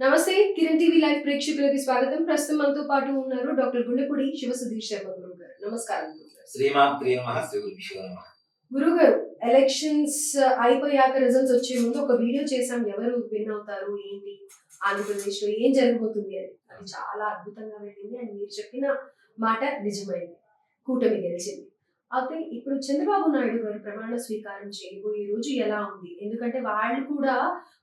నమస్తే Kiran TV live ప్రేక్షకులకి స్వాగతం. ప్రస్తుతం మనతో పాటు ఉన్నారు డాక్టర్ గుండెపూడి శివ సుధీర్ శర్మ గురువు గారు నమస్కారం గురువు గారు. ఎలక్షన్స్ అయిపోయాక రిజల్ట్స్ వచ్చే ముందు ఒక వీడియో చేశాం. ఎవరు విన్ అవుతారు ఏంటి? ఆంధ్రప్రదేశ్లో ఏం జరగబోతుంది అని. అది చాలా అద్భుతంగా వెళ్ళింది. అండ్ మీరు చెప్పిన మాట నిజమైంది. కూటమి గెలిచింది. అయితే ఇప్పుడు చంద్రబాబు నాయుడు గారు ప్రమాణ స్వీకారం చేయబోయే రోజు ఎలా ఉంది? ఎందుకంటే వాళ్ళు కూడా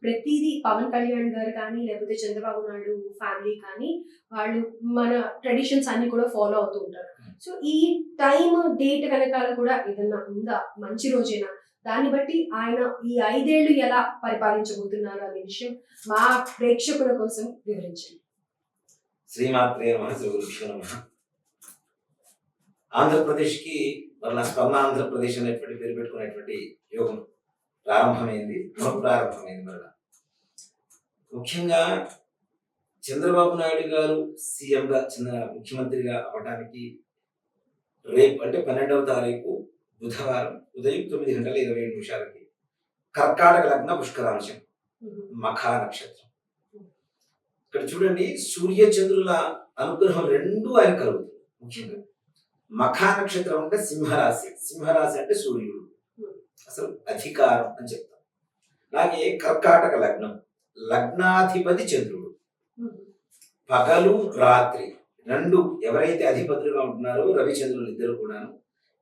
ప్రతిదీ పవన్ కళ్యాణ్ గారు కానీ లేకపోతే చంద్రబాబు నాయుడు ఫ్యామిలీ కానీ వాళ్ళు మన ట్రెడిషన్స్ అన్ని కూడా ఫాలో అవుతూ ఉంటారు. సో ఈ టైం డేట్ వెనకాల కూడా ఏదన్నా ఉందా? మంచి రోజేనా? దాన్ని బట్టి ఆయన ఈ ఐదేళ్ళు ఎలా పరిపాలించబోతున్నారు అనే విషయం మా ప్రేక్షకుల కోసం వివరించండి. శ్రీమాత్రే నమ శ్రీ ఆంధ్రప్రదేశ్కి మరలా స్వర్ణ ఆంధ్రప్రదేశ్ అనేటువంటి పేరు పెట్టుకునేటువంటి యోగం ప్రారంభమైంది ప్రారంభమైంది మరలా. ముఖ్యంగా చంద్రబాబు నాయుడు గారు సీఎంగా చిన్న ముఖ్యమంత్రిగా అవ్వడానికి రేపు అంటే పన్నెండవ తారీఖు బుధవారం ఉదయం తొమ్మిది గంటల ఇరవై ఏడు నిమిషాలకి కర్కాటక లగ్న పుష్కరాంశం మఖా నక్షత్రం. ఇక్కడ చూడండి సూర్య చంద్రుల అనుగ్రహం రెండు ఆయన కలుగుతుంది ముఖ్యంగా. మఖ నక్షత్రం అంటే సింహరాశి. సింహరాశి అంటే సూర్యుడు. అసలు అధికారం అని చెప్తాం. అలాగే కర్కాటక లగ్నం. లగ్నాధిపతి చంద్రుడు. పగలు రాత్రి రెండు ఎవరైతే అధిపతులుగా ఉంటున్నారో రవిచంద్రులు ఇద్దరు కూడాను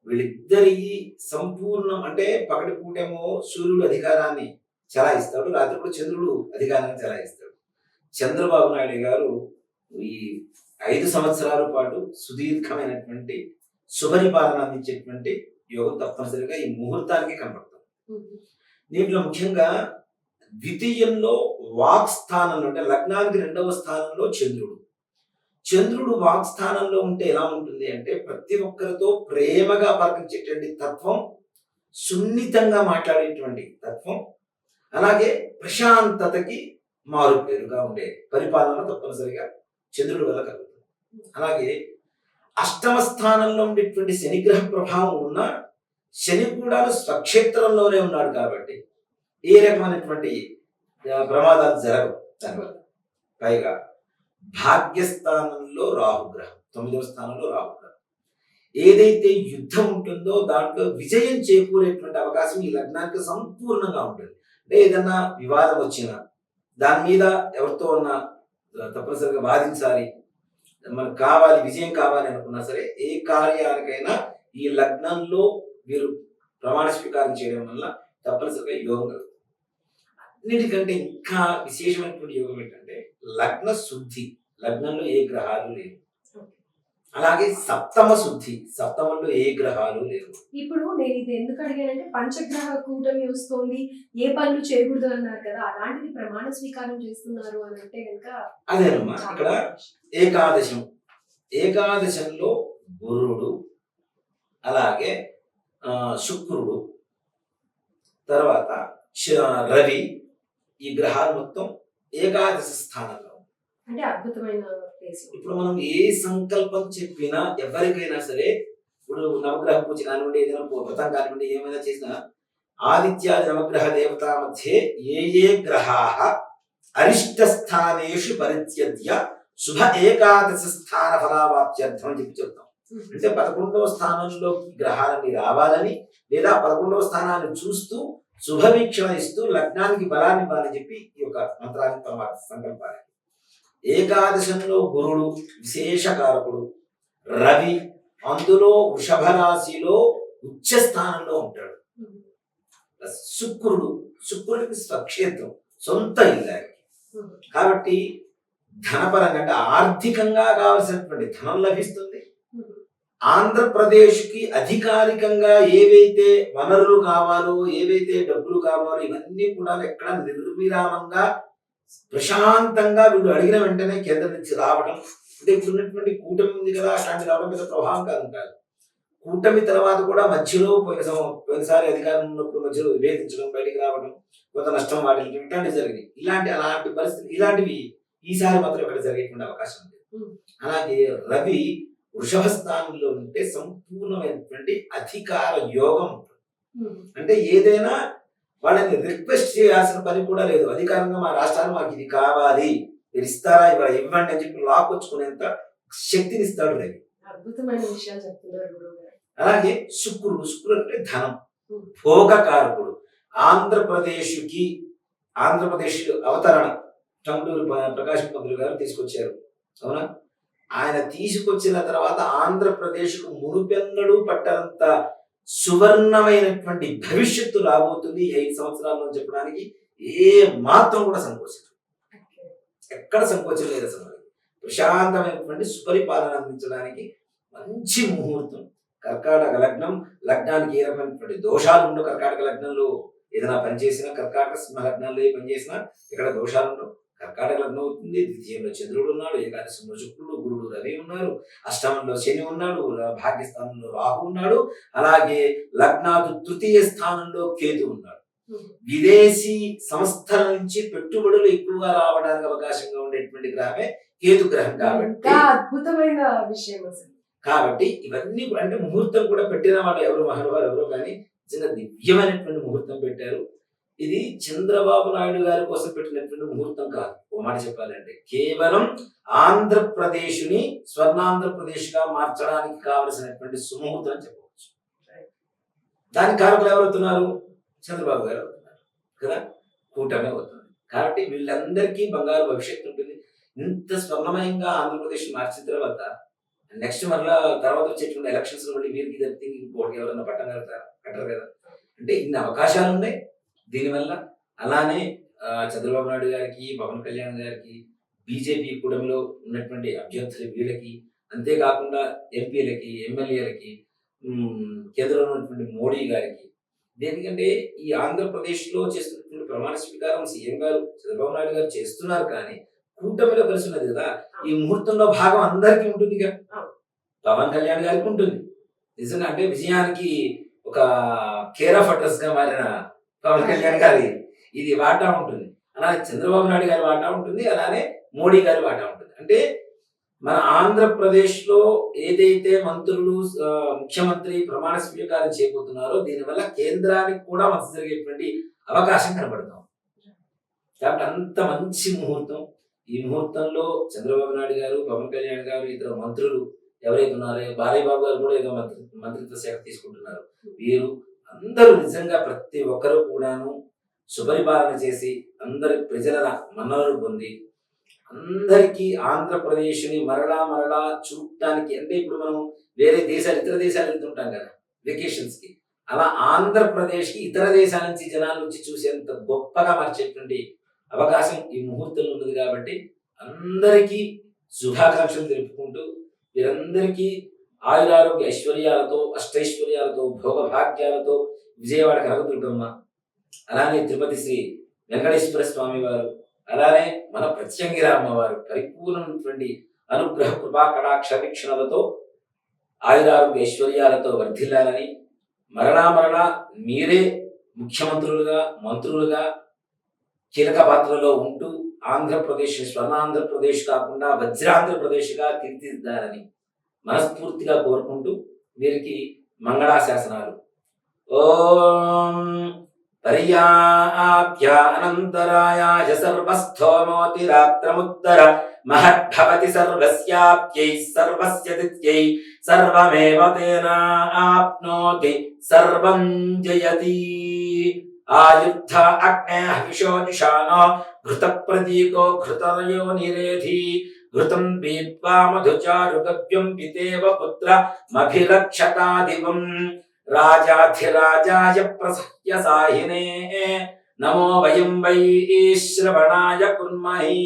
వీళ్ళిద్దరి సంపూర్ణం అంటే పగటి పూటేమో సూర్యుడు అధికారాన్ని చలాయిస్తాడు రాత్రి కూడా చంద్రుడు అధికారాన్ని చలాయిస్తాడు. చంద్రబాబు నాయుడు గారు ఈ ఐదు సంవత్సరాల పాటు సుదీర్ఘమైనటువంటి శుభనిపాలన అందించేటువంటి యోగం తప్పనిసరిగా ఈ ముహూర్తానికి కనపడుతుంది దీంట్లో ముఖ్యంగా ద్వితీయంలో వాక్ స్థానంలో అంటే లగ్నానికి రెండవ స్థానంలో చంద్రుడు. చంద్రుడు వాక్ స్థానంలో ఉంటే ఎలా ఉంటుంది అంటే ప్రతి ఒక్కరితో ప్రేమగా పలకించేటువంటి తత్వం సున్నితంగా మాట్లాడేటువంటి తత్వం అలాగే ప్రశాంతతకి మారుపేరుగా ఉండే పరిపాలన తప్పనిసరిగా చంద్రుడి వల్ల కలుగుతుంది. అలాగే అష్టమ స్థానంలో ఉండేటువంటి శనిగ్రహ ప్రభావం ఉన్న శని కూడా స్వక్షేత్రంలోనే ఉన్నాడు కాబట్టి ఏ రకమైనటువంటి ప్రమాదాలు జరగవు దానివల్ల. పైగా భాగ్యస్థానంలో రాహుగ్రహం తొమ్మిదవ స్థానంలో రాహుగ్రహం. ఏదైతే యుద్ధం ఉంటుందో దాంట్లో విజయం చేకూరేటువంటి అవకాశం ఈ లగ్నానికి సంపూర్ణంగా ఉంటుంది. అంటే ఏదన్నా వివాదం వచ్చినా దాని మీద ఎవరితో ఉన్న తప్పనిసరిగా వాదించాలి మనకు కావాలి విజయం కావాలి అనుకున్నా సరే ఏ కార్యానికైనా ఈ లగ్నంలో మీరు ప్రమాణ స్వీకారం చేయడం వల్ల తప్పనిసరిగా యోగం కలుగుతుంది. అన్నిటికంటే ఇంకా విశేషమైనటువంటి యోగం ఏంటంటే లగ్న శుద్ధి. లగ్నంలో ఏ గ్రహాలు లేవు. అలాగే సప్తమ శుద్ధి. సప్తమంలో ఏ గ్రహాలు లేవు. ఇప్పుడు నేను ఇది ఎందుకు అడిగానంటే పంచగ్రహ కూటమి వస్తోంది. ఏ పనులు చేయకూడదు అన్నారు కదా. అలాంటిది ప్రమాణ స్వీకారం చేస్తున్నారు అని అంటే కనుక అదేనమ్మా ఇక్కడ ఏకాదశం ఏకాదశంలో గురుడు అలాగే శుక్రుడు తర్వాత రవి ఈ గ్రహాలు మొత్తం ఏకాదశ స్థానంలో అంటే అద్భుతమైన ఇప్పుడు మనం ఏ సంకల్పం చెప్పినా ఎవరికైనా సరే ఇప్పుడు నవగ్రహ పూజ కానివ్వండి ఏదైనా వ్రతం కానివ్వండి ఏమైనా చేసినా ఆదిత్యాది నవగ్రహ దేవత మధ్య ఏ ఏ గ్రహా అరిష్ట స్థానేషు పరిత్యజ్య శుభ ఏకాదశ స్థాన ఫలావాప్త్యర్థం అని చెప్పి చెప్తాం. అంటే పదకొండవ స్థానంలో గ్రహాలన్నీ రావాలని లేదా పదకొండవ స్థానాన్ని చూస్తూ శుభవీక్షణ ఇస్తూ లగ్నానికి బలాన్ని ఇవ్వాలని చెప్పి ఈ యొక్క మంత్రాన్ని పరమాత్మ సంకల్పాలి ఏకాదశంలో గురుడు విశేషకారకుడు రవి అందులో వృషభ రాశిలో ఉచ్చ స్థానంలో ఉంటాడు. శుక్రుడు శుక్రుడికి స్వక్షేత్రం సొంత ఇల్లు ఆయనకి. కాబట్టి ధనపరంగా అంటే ఆర్థికంగా కావలసినటువంటి ధనం లభిస్తుంది. ఆంధ్రప్రదేశ్కి అధికారికంగా ఏవైతే వనరులు కావాలో ఏవైతే డబ్బులు కావాలో ఇవన్నీ కూడా ఎక్కడ నిర్విరామంగా ప్రశాంతంగా వీళ్ళు అడిగిన వెంటనే కేంద్రం నుంచి రావడం అంటే ఇప్పుడు ఉన్నటువంటి కూటమి ఉంది కదా అట్లాంటి రావడం మీద ప్రభావం కాదు కాదు కూటమి తర్వాత కూడా మధ్యలో పోయిన పోయినసారి అధికారం ఉన్నప్పుడు మధ్యలో విభేదించడం బయటికి రావడం కొంత నష్టం వాటికి ఇట్లాంటివి జరిగినాయి. ఇలాంటి అలాంటి పరిస్థితి ఇలాంటివి ఈసారి మాత్రం ఇక్కడ జరిగేటువంటి అవకాశం ఉంది. అలాగే రవి వృషభ స్థానంలో ఉంటే సంపూర్ణమైనటువంటి అధికార యోగం ఉంటుంది. అంటే ఏదైనా వాళ్ళని రిక్వెస్ట్ చేయాల్సిన పని కూడా లేదు. అధికారంగా మా రాష్ట్రాన్ని మాకు ఇది కావాలి. మీరు ఇస్తారా? ఇవ్వరా ఇవ్వండి అని చెప్పి లాక్కొచ్చుకునేంత శక్తిని ఇస్తాడు రవి. అద్భుతమైన విషయాలు చెప్తున్నారు అలాగే శుక్రుడు శుక్రుడు అంటే ధనం. భోగకారకుడు. ఆంధ్రప్రదేశ్కి ఆంధ్రప్రదేశ్ అవతరణ. టంగుటూరు ప్ర- ప్రకాశం పంతులు గారు తీసుకొచ్చారు. అవునా? ఆయన తీసుకొచ్చిన తర్వాత ఆంధ్రప్రదేశ్కు మునుపెన్నడూ పట్టనంత సువర్ణమైనటువంటి భవిష్యత్తు రాబోతుంది ఐదు సంవత్సరాల్లో చెప్పడానికి ఏ మాత్రం కూడా సంకోచం ఎక్కడ సంకోచం లేదు అసలు. ప్రశాంతమైనటువంటి సుపరిపాలన అందించడానికి మంచి ముహూర్తం. కర్కాటక లగ్నం లగ్నానికి ఏ రకమైనటువంటి దోషాలు ఉండవు కర్కాటక లగ్నంలో. ఏదైనా పని చేసినా కర్కాటక సింహ లగ్నంలో ఏ పని చేసినా ఇక్కడ దోషాలు ఉండవు. కర్కాటక లగ్నం అవుతుంది ద్వితీయంలో చంద్రుడు ఉన్నాడు ఏకాదశంలో శుక్రుడు గురుడు రవి ఉన్నారు అష్టమంలో శని ఉన్నాడు భాగ్యస్థానంలో రాహు ఉన్నాడు అలాగే లగ్నాదు తృతీయ స్థానంలో కేతు ఉన్నాడు. విదేశీ సంస్థల నుంచి పెట్టుబడులు ఎక్కువగా రావడానికి అవకాశంగా ఉండేటువంటి గ్రహమే కేతు గ్రహం కాబట్టి. అద్భుతమైన విషయం అసలు. కాబట్టి ఇవన్నీ అంటే ముహూర్తం కూడా పెట్టిన వాళ్ళు ఎవరు మహానుభావులు ఎవరో కానీ నిజంగా దివ్యమైనటువంటి ముహూర్తం పెట్టారు. ఇది చంద్రబాబు నాయుడు గారి కోసం పెట్టినటువంటి ముహూర్తం కాదు. ఓ మాట చెప్పాలంటే కేవలం ఆంధ్రప్రదేశ్ని స్వర్ణాంధ్రప్రదేశ్గా మార్చడానికి కావలసినటువంటి సుముహూర్తం అని చెప్పవచ్చు. దానికి కారకులు ఎవరవుతున్నారు చంద్రబాబు గారు అవుతున్నారు. కదా? కూటమి అవుతుంది. కాబట్టి వీళ్ళందరికీ బంగారు భవిష్యత్తు ఉంటుంది. ఇంత స్వర్ణమయంగా ఆంధ్రప్రదేశ్ మార్చిన తర్వాత నెక్స్ట్ మరలా తర్వాత వచ్చేటువంటి ఎలక్షన్స్లో మళ్ళీ వీరికి తప్పితే ఇంకోటి ఎవరన్నా పట్టం కడతారు? కట్టరు కదా? అంటే ఇన్ని అవకాశాలు ఉన్నాయి దీనివల్ల అలానే చంద్రబాబు నాయుడు గారికి పవన్ కళ్యాణ్ గారికి బీజేపీ కూటమిలో ఉన్నటువంటి అభ్యర్థులు వీళ్ళకి అంతేకాకుండా ఎంపీలకి ఎమ్మెల్యేలకి కేంద్రంలో ఉన్నటువంటి మోడీ గారికి. దేనికంటే ఈ ఆంధ్రప్రదేశ్లో చేస్తున్నటువంటి ప్రమాణ స్వీకారం సీఎం గారు చంద్రబాబు నాయుడు గారు చేస్తున్నారు కానీ కూటమిలో కలిసి ఉన్నది కదా. ఈ ముహూర్తంలో భాగం అందరికీ ఉంటుంది ఇక. అవును. పవన్ కళ్యాణ్ గారికి ఉంటుంది. నిజంగా అంటే విజయానికి ఒక కేర్ ఆఫ్ అడ్రస్గా మారిన పవన్ కళ్యాణ్ గారి ఇది వాటా ఉంటుంది. అలానే చంద్రబాబు నాయుడు గారి వాటా ఉంటుంది అలానే మోడీ గారి వాటా ఉంటుంది. అంటే మన ఆంధ్రప్రదేశ్లో ఏదైతే మంత్రులు ముఖ్యమంత్రి ప్రమాణ స్వీకారం చేయబోతున్నారో దీనివల్ల కేంద్రానికి కూడా మంచి జరిగేటువంటి అవకాశం కనబడతాం కాబట్టి అంత మంచి ముహూర్తం. ఈ ముహూర్తంలో చంద్రబాబు నాయుడు గారు పవన్ కళ్యాణ్ గారు ఇతర మంత్రులు ఎవరైతే ఉన్నారో బాలయ్య బాబు గారు కూడా ఏదో మంత్రి మంత్రిత్వ శాఖ తీసుకుంటున్నారు. వీరు అందరూ నిజంగా ప్రతి ఒక్కరూ కూడాను శుభరిపాలన చేసి అందరి ప్రజల మన్ననలు పొంది అందరికీ ఆంధ్రప్రదేశ్ని మరలా మరలా చూడటానికి అంటే ఇప్పుడు మనం వేరే దేశాలు ఇతర దేశాలు వెళ్తుంటాం కదా వెకేషన్స్కి అలా ఆంధ్రప్రదేశ్కి ఇతర దేశాల నుంచి జనాలు వచ్చి చూసేంత గొప్పగా మార్చేటువంటి అవకాశం ఈ ముహూర్తంలో ఉన్నది కాబట్టి అందరికీ శుభాకాంక్షలు తెలుపుకుంటూ వీరందరికీ ఆయురారోగ్య ఐశ్వర్యాలతో అష్టైశ్వర్యాలతో భోగభాగ్యాలతో విజయవాడ కనకదుర్గమ్మ అలానే తిరుపతి శ్రీ వెంకటేశ్వర స్వామి వారు అలానే మన ప్రత్యంగిర అమ్మవారు పరిపూర్ణమైనటువంటి అనుగ్రహ కృపా కటాక్ష వీక్షణలతో ఆయురారోగ్య ఐశ్వర్యాలతో వర్ధిల్లాలని మరలా మరణ మీరే ముఖ్యమంత్రులుగా మంత్రులుగా కీలక పాత్రలో ఉంటూ ఆంధ్రప్రదేశ్ స్వర్ణాంధ్రప్రదేశ్ కాకుండా వజ్రాంధ్రప్రదేశ్గా తీర్చిదిద్దారని మనస్ఫూర్తిగా కోరుకుంటూ వీరికి మంగళాశాసనాలు. ఓం పర్యాప్య అనంతరాయాయ సర్వస్థోమోతిరాత్రముత్తర మహద్భవతి సర్వస్యాప్యై సర్వస్య దిత్యై సర్వమేవ తేన ఆప్నోతి సర్వం జయతి. ఆయుద్ధ అగ్నే హవిషో నిషానో ఘృత ప్రతీకో ఘృతయో నిరేధి. ఘృతం పీత్వా మధుచారు గవ్యం పితేవ పుత్ర మభిరక్షతాదివం రాజాధిరాజాయ ప్రసహ్య సాహినే. నమో వయం వై శ్రవణాయ కుర్మహి.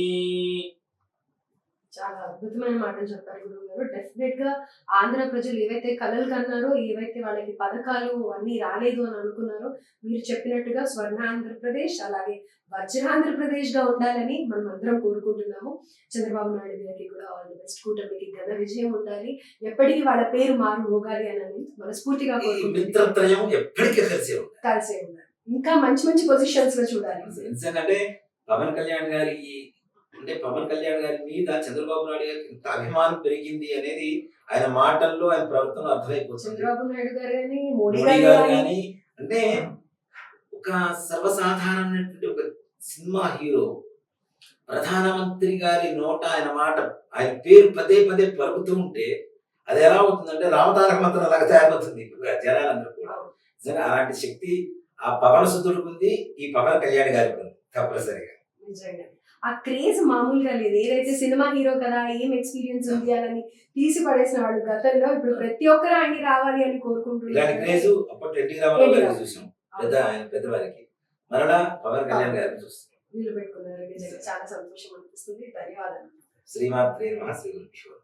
చాలా అద్భుతమైన మాటలు చెప్పారు గురువు గారు. డెఫినెట్గా ఆంధ్ర ప్రజలు ఏవైతే కలలు కన్నారో ఏవైతే వాళ్ళకి పథకాలు అన్ని రాలేదు అని అనుకున్నారో మీరు చెప్పినట్టుగా స్వర్ణ ఆంధ్రప్రదేశ్ అలాగే వజ్రాంధ్రప్రదేశ్గా ఉండాలని మనం అందరం కోరుకుంటున్నాము. చంద్రబాబు నాయుడు గారికి కూడా ఆల్ ది బెస్ట్ కూటమికి ఘన విజయం ఉండాలి. ఎప్పటికీ వాళ్ళ పేరు మారు మోగాలి అని మనస్ఫూర్తిగా కోరుకుంటున్నాం కలిసి ఇంకా మంచి మంచి పొజిషన్స్లో చూడాలి. పవన్ కళ్యాణ్ గారికి అంటే పవన్ కళ్యాణ్ గారి మీద చంద్రబాబు నాయుడు గారికి ఇంత అభిమానం పెరిగింది అనేది ఆయన మాటల్లో ఆయన ప్రవర్తనలో అర్థమైపోతుంది. చంద్రబాబు నాయుడు గారు కానీ మోడీ గారు అంటే ఒక సర్వసాధారణమైనటువంటి ఒక సినిమా హీరో ప్రధానమంత్రి గారి నోట ఆయన మాట ఆయన పేరు పదే పదే పలుకుతూ ఉంటే అది ఎలా అవుతుందంటే రామతారక మంత్రం అలాగా తయారవుతుంది. జనాలందరూ కూడా. నిజంగా అలాంటి శక్తి ఆ పవన సుతుడికి ఉంది ఈ పవన్ కళ్యాణ్ గారికి ఉంది తప్పనిసరిగా. ఆ క్రేజ్ మామూలుగా లేదు. ఏదైతే సినిమా హీరో కదా ఏం ఎక్స్పీరియన్స్ ఉంది అని తీసి పడేసిన వాళ్ళు గతంలో ఇప్పుడు ప్రతి ఒక్కరు ఆయన రావాలి అని కోరుకుంటున్నారు. మరలా పవన్ కళ్యాణ్ గారిని చూస్తాం. వీళ్ళు పెట్టుకున్నారు నిజంగా చాలా సంతోషం అనిపిస్తుంది. ధన్యవాదాలు. శ్రీమాత్రే నమః శ్రీ గురుభ్యో నమః.